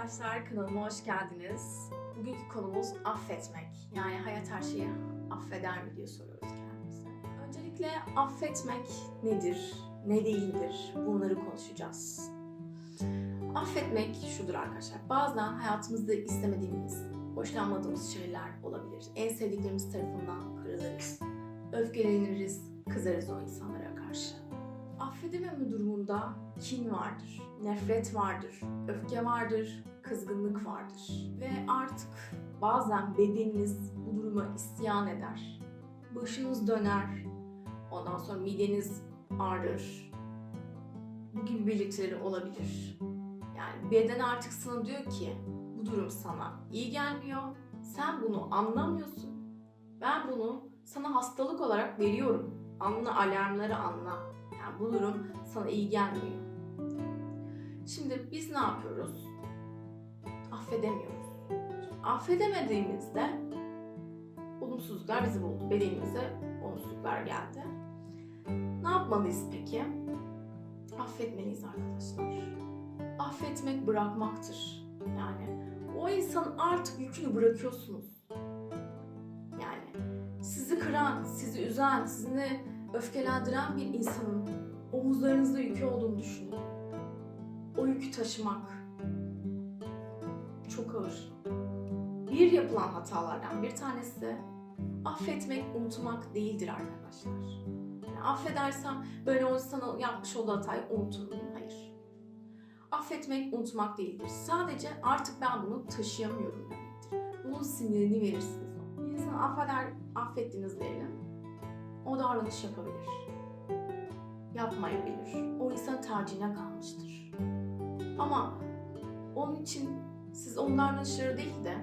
arkadaşlar, kanalıma hoş geldiniz. Bugünkü konumuz affetmek. Yani hayat her şeyi affeder mi diye soruyoruz kendimize. Öncelikle affetmek nedir, ne değildir bunları konuşacağız. Affetmek şudur arkadaşlar. Bazen hayatımızda istemediğimiz, hoşlanmadığımız şeyler olabilir. En sevdiklerimiz tarafından kırılırız. Öfkeleniriz, kızarız o insanlara karşı. Affedememe durumunda kin vardır, nefret vardır, öfke vardır, kızgınlık vardır. Ve artık bazen bedeniniz bu duruma isyan eder. Başınız döner, ondan sonra mideniz ağrır. Bu gibi belirtileri olabilir. Yani beden artık sana diyor ki bu durum sana iyi gelmiyor. Sen bunu anlamıyorsun. Ben bunu sana hastalık olarak veriyorum. Anla alarmları anla. Yani bu durum sana iyi gelmiyor. Şimdi biz ne yapıyoruz? Affedemiyoruz. Affedemediğimizde olumsuzluklar bizi buldu. Bedenimize olumsuzluklar geldi. Ne yapmalıyız peki? Affetmeliyiz arkadaşlar. Affetmek bırakmaktır. Yani o insanın artık yükünü bırakıyorsunuz. Yani sizi kıran, sizi üzen, sizi öfkelendiren bir insanın omuzlarınızda yükü olduğunu düşünün. O yükü taşımak çok ağır. Bir yapılan hatalardan bir tanesi affetmek, unutmak değildir arkadaşlar. Yani affedersem böyle o sana yapmış olduğu hatayı unutur muyum? Hayır. Affetmek, unutmak değildir. Sadece artık ben bunu taşıyamıyorum demektir. Bunun sinirini verirsiniz. Bir insanı affeder, affettiniz diyelim. O davranış yapabilir yapmayabilir. O insan tercihine kalmıştır. Ama onun için siz onun davranışları değil de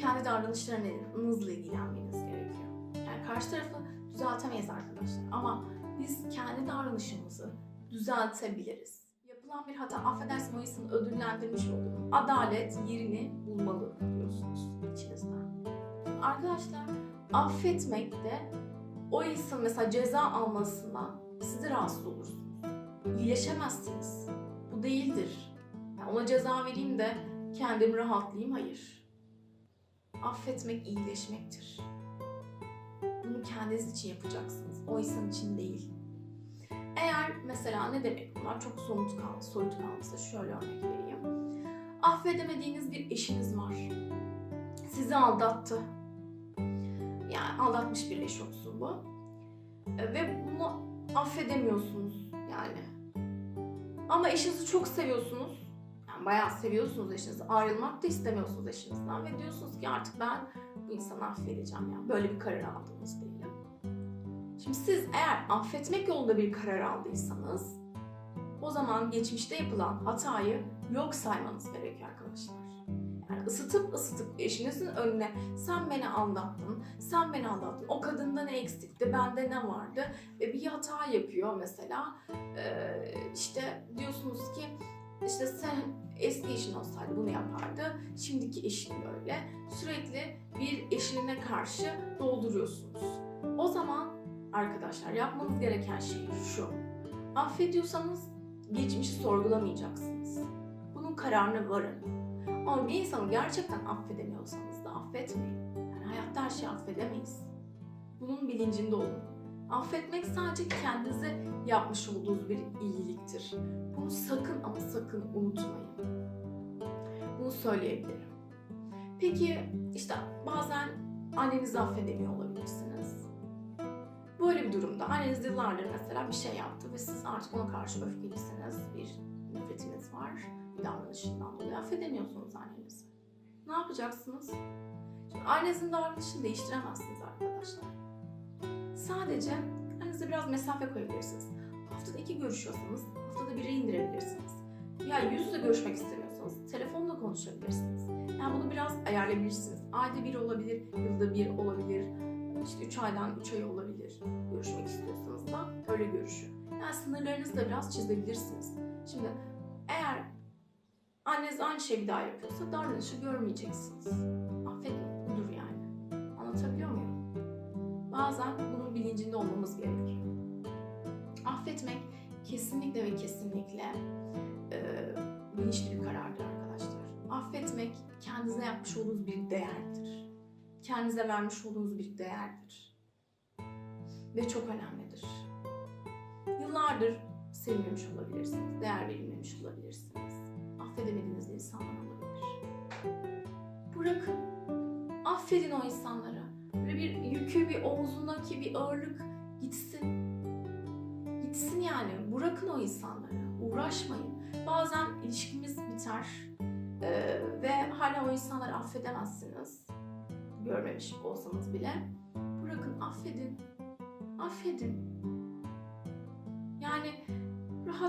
kendi davranışlarınızla ilgilenmeniz gerekiyor. Yani karşı tarafı düzeltemeyiz arkadaşlar ama biz kendi davranışımızı düzeltebiliriz. Yapılan bir hata affedersin o insanı ödüllendirmiş oldum. Adalet yerini bulmalı diyorsunuz içinizden. Arkadaşlar affetmek de o insan mesela ceza almasından siz de rahatsız olursunuz. İyileşemezsiniz. Bu değildir. Yani ona ceza vereyim de kendim rahatlayayım. Hayır. Affetmek iyileşmektir. Bunu kendiniz için yapacaksınız. O insan için değil. Eğer mesela ne demek bunlar çok somut kaldı, soyut kaldıysa şöyle örnek vereyim. Affedemediğiniz bir eşiniz var. Sizi aldattı. Yani aldatmış bir eş olsun bu. Ve bunu affedemiyorsunuz yani. Ama eşinizi çok seviyorsunuz. Yani bayağı seviyorsunuz eşinizi. Ayrılmak da istemiyorsunuz eşinizden ve diyorsunuz ki artık ben bu insanı affedeceğim yani. Böyle bir karar aldınız diyelim. Şimdi siz eğer affetmek yolunda bir karar aldıysanız o zaman geçmişte yapılan hatayı yok saymanız gerekiyor arkadaşlar. Isıtıp ısıtıp eşinizin önüne sen beni aldattın, sen beni aldattın, o kadında ne eksikti, bende ne vardı ve bir hata yapıyor mesela. Ee, işte diyorsunuz ki işte sen eski eşin olsaydı bunu yapardı, şimdiki eşin böyle. Sürekli bir eşine karşı dolduruyorsunuz. O zaman arkadaşlar yapmanız gereken şey şu. Affediyorsanız geçmişi sorgulamayacaksınız. Bunun kararına varın. Ama bir insanı gerçekten affedemiyorsanız da affetmeyin. Yani hayatta her şeyi affedemeyiz. Bunun bilincinde olun. Affetmek sadece kendinize yapmış olduğunuz bir iyiliktir. Bunu sakın ama sakın unutmayın. Bunu söyleyebilirim. Peki işte bazen annenizi affedemiyor olabilirsiniz. Böyle bir durumda anneniz yıllardır mesela bir şey yaptı ve siz artık ona karşı öfkelisiniz, bir nefretiniz var bir davranışından dolayı affedemiyorsunuz annenizi. Ne yapacaksınız? Şimdi annenizin davranışını değiştiremezsiniz arkadaşlar. Sadece annenize biraz mesafe koyabilirsiniz. Haftada iki görüşüyorsanız haftada bire indirebilirsiniz. Ya yüz yüze görüşmek istemiyorsanız telefonla konuşabilirsiniz. Yani bunu biraz ayarlayabilirsiniz. Ayda bir olabilir, yılda bir olabilir. İşte üç aydan üç ay olabilir. Görüşmek istiyorsanız da öyle görüşün. Yani sınırlarınızı da biraz çizebilirsiniz. Şimdi eğer anneniz aynı şeyi bir daha yapıyorsa davranışı görmeyeceksiniz. Affedin budur yani. Anlatabiliyor muyum? Bazen bunun bilincinde olmamız gerekiyor. Affetmek kesinlikle ve kesinlikle e, bilinçli bir karardır arkadaşlar. Affetmek kendinize yapmış olduğunuz bir değerdir. Kendinize vermiş olduğunuz bir değerdir. Ve çok önemlidir. Yıllardır sevilmemiş olabilirsiniz, değer verilmemiş olabilirsiniz. Affedemediğiniz insanlar olabilir. Bırakın, affedin o insanları. Böyle bir yükü, bir omzundaki bir ağırlık gitsin. Gitsin yani. Bırakın o insanları. Uğraşmayın. Bazen ilişkimiz biter ee, ve hala o insanları affedemezsiniz. Görmemiş olsanız bile. Bırakın, affedin. Affedin. Yani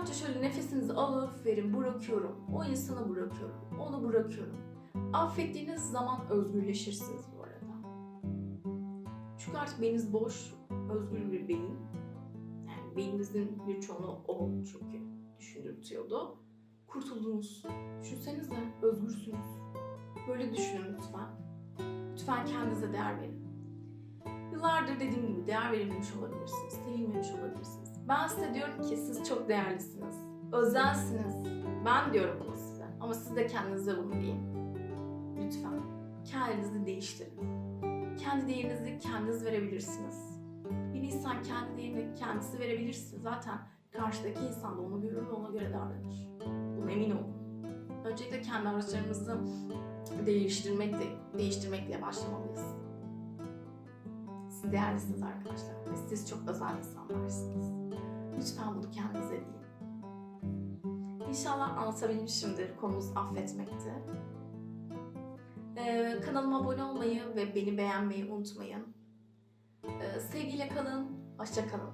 rahatça şöyle nefesinizi alıp verin, bırakıyorum. O insanı bırakıyorum, onu bırakıyorum. Affettiğiniz zaman özgürleşirsiniz bu arada. Çünkü artık beyniniz boş, özgür bir beyin. Yani beyninizin bir çoğunu o çünkü düşündürtüyordu. Kurtuldunuz. Düşünsenize özgürsünüz. Böyle düşünün lütfen. Lütfen kendinize değer verin. Yıllardır dediğim gibi değer verilmemiş olabilirsiniz, sevilmemiş. Ben size diyorum ki siz çok değerlisiniz, özelsiniz. Ben diyorum bunu size ama siz de kendinize bunu deyin. Lütfen kendinizi değiştirin. Kendi değerinizi kendiniz verebilirsiniz. Bir insan kendi değerini kendisi verebilirse zaten karşıdaki insan da onu görür ve ona göre davranır. Buna emin olun. Öncelikle kendi araçlarımızı değiştirmekle, değiştirmekle başlamalıyız. Siz değerlisiniz arkadaşlar. Ve siz çok özel insanlarsınız. Lütfen bunu kendinize deyin. İnşallah anlatabilmişimdir. Konumuz affetmekti. Ee, kanalıma abone olmayı ve beni beğenmeyi unutmayın. Ee, sevgiyle kalın, hoşça kalın.